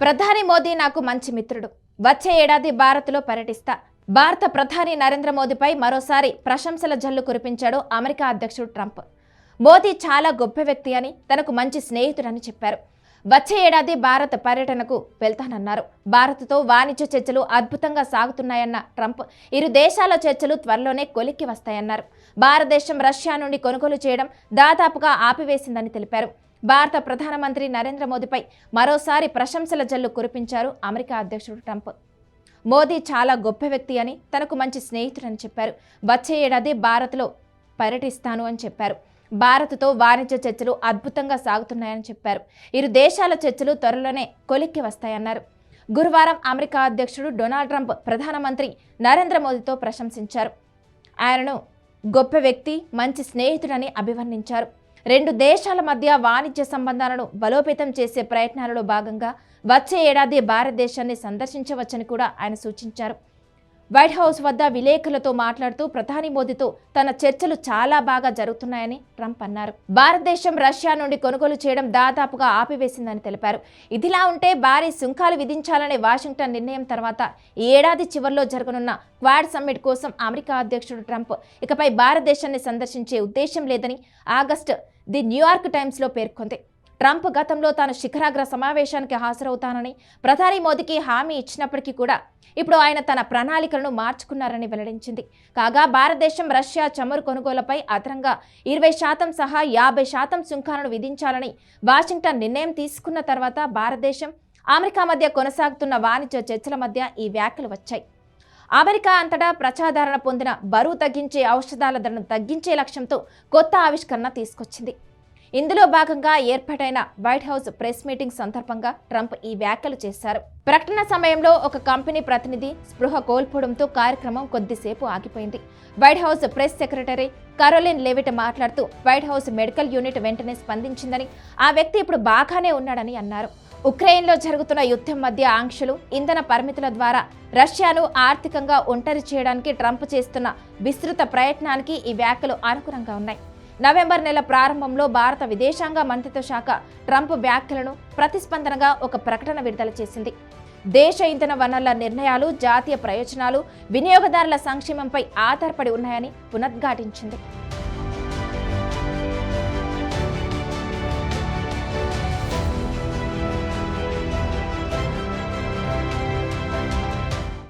ప్రధాని మోదీ నాకు మంచి మిత్రుడు. వచ్చే ఏడాది భారత్లో పర్యటిస్తా. భారత ప్రధాని నరేంద్ర మోదీపై మరోసారి ప్రశంసల జల్లు కురిపించాడు అమెరికా అధ్యక్షుడు ట్రంప్. మోదీ చాలా గొప్ప వ్యక్తి అని తనకు మంచి స్నేహితుడని చెప్పారు. వచ్చే ఏడాది భారత్ పర్యటనకు వెళ్తానన్నారు. భారత్తో వాణిజ్య చర్చలు అద్భుతంగా సాగుతున్నాయన్న ట్రంప్. ఇరు దేశాల చర్చలు త్వరలోనే కొలిక్కి వస్తాయన్నారు. భారతదేశం రష్యా నుండి కొనుగోలు చేయడం దాదాపుగా ఆపివేసిందని తెలిపారు. భారత ప్రధానమంత్రి నరేంద్ర మోదీపై మరోసారి ప్రశంసల జల్లు కురిపించారు అమెరికా అధ్యక్షుడు ట్రంప్. మోదీ చాలా గొప్ప వ్యక్తి అని తనకు మంచి స్నేహితుడని చెప్పారు. వచ్చే ఏడాది భారత్లో పర్యటిస్తాను అని చెప్పారు. భారత్తో వాణిజ్య చర్చలు అద్భుతంగా సాగుతున్నాయని చెప్పారు. ఇరు దేశాల చర్చలు త్వరలోనే కొలిక్కి వస్తాయన్నారు. గురువారం అమెరికా అధ్యక్షుడు డొనాల్డ్ ట్రంప్ ప్రధానమంత్రి నరేంద్ర మోదీతో ప్రశంసించారు. ఆయనను గొప్ప వ్యక్తి మంచి స్నేహితుడని అభివర్ణించారు. రెండు దేశాల మధ్య వాణిజ్య సంబంధాలను బలోపేతం చేసే ప్రయత్నాలలో భాగంగా వచ్చే ఏడాది భారతదేశాన్ని సందర్శించవచ్చని కూడా ఆయన సూచించారు. వైట్ హౌస్ వద్ద విలేకరులతో మాట్లాడుతూ ప్రధాని మోదీతో తన చర్చలు చాలా బాగా జరుగుతున్నాయని ట్రంప్ అన్నారు. భారతదేశం రష్యా నుండి కొనుగోలు చేయడం దాదాపుగా ఆపివేసిందని తెలిపారు. ఇదిలా ఉంటే భారీ సుంకాలు విధించాలనే వాషింగ్టన్ నిర్ణయం తర్వాత ఈ ఏడాది చివరిలో జరగనున్న క్వాడ్ సమ్మిట్ కోసం అమెరికా అధ్యక్షుడు ట్రంప్ ఇకపై భారతదేశాన్ని సందర్శించే ఉద్దేశం లేదని ఆగస్టు ది న్యూయార్క్ టైమ్స్లో పేర్కొంది. ట్రంప్ గతంలో తాను శిఖరాగ్ర సమావేశానికి హాజరవుతానని ప్రధాని మోదీకి హామీ ఇచ్చినప్పటికీ కూడా ఇప్పుడు ఆయన తన ప్రణాళికలను మార్చుకున్నారని వెల్లడించింది. కాగా భారతదేశం రష్యా చమురు కొనుగోలుపై అదనంగా ఇరవై శాతం సహా యాభై శాతం సుంకాలను విధించాలని వాషింగ్టన్ నిర్ణయం తీసుకున్న తర్వాత భారతదేశం అమెరికా మధ్య కొనసాగుతున్న వాణిజ్య చర్చల మధ్య ఈ వ్యాఖ్యలు వచ్చాయి. అమెరికా అంతటా ప్రజాదరణ పొందిన బరువు తగ్గించే ఔషధాల ధరను తగ్గించే లక్ష్యంతో కొత్త ఆవిష్కరణ తీసుకొచ్చింది. ఇందులో భాగంగా ఏర్పాటైన వైట్ హౌస్ ప్రెస్ మీటింగ్ సందర్భంగా ట్రంప్ ఈ వ్యాఖ్యలు చేశారు. ప్రకటన సమయంలో ఒక కంపెనీ ప్రతినిధి స్పృహ కోల్పోవడంతో కార్యక్రమం కొద్దిసేపు ఆగిపోయింది. White House press secretary Karoline Leavitt మాట్లాడుతూ వైట్ హౌస్ మెడికల్ యూనిట్ వెంటనే స్పందించిందని ఆ వ్యక్తి ఇప్పుడు బాగానే ఉన్నాడని అన్నారు. ఉక్రెయిన్లో జరుగుతున్న యుద్ధం మధ్య ఆంక్షలు ఇంధన పరిమితుల ద్వారా రష్యాను ఆర్థికంగా ఒంటరి చేయడానికి ట్రంప్ చేస్తున్న విస్తృత ప్రయత్నానికి ఈ వ్యాఖ్యలు అనుకూలంగా ఉన్నాయి. నవంబర్ నెల ప్రారంభంలో భారత విదేశాంగ మంత్రిత్వ శాఖ ట్రంప్ వ్యాఖ్యలను ప్రతిస్పందనగా ఒక ప్రకటన విడుదల చేసింది. దేశ ఇంధన వనరుల నిర్ణయాలు జాతీయ ప్రయోజనాలు వినియోగదారుల సంక్షేమంపై ఆధారపడి ఉన్నాయని పునరుద్ఘాటించింది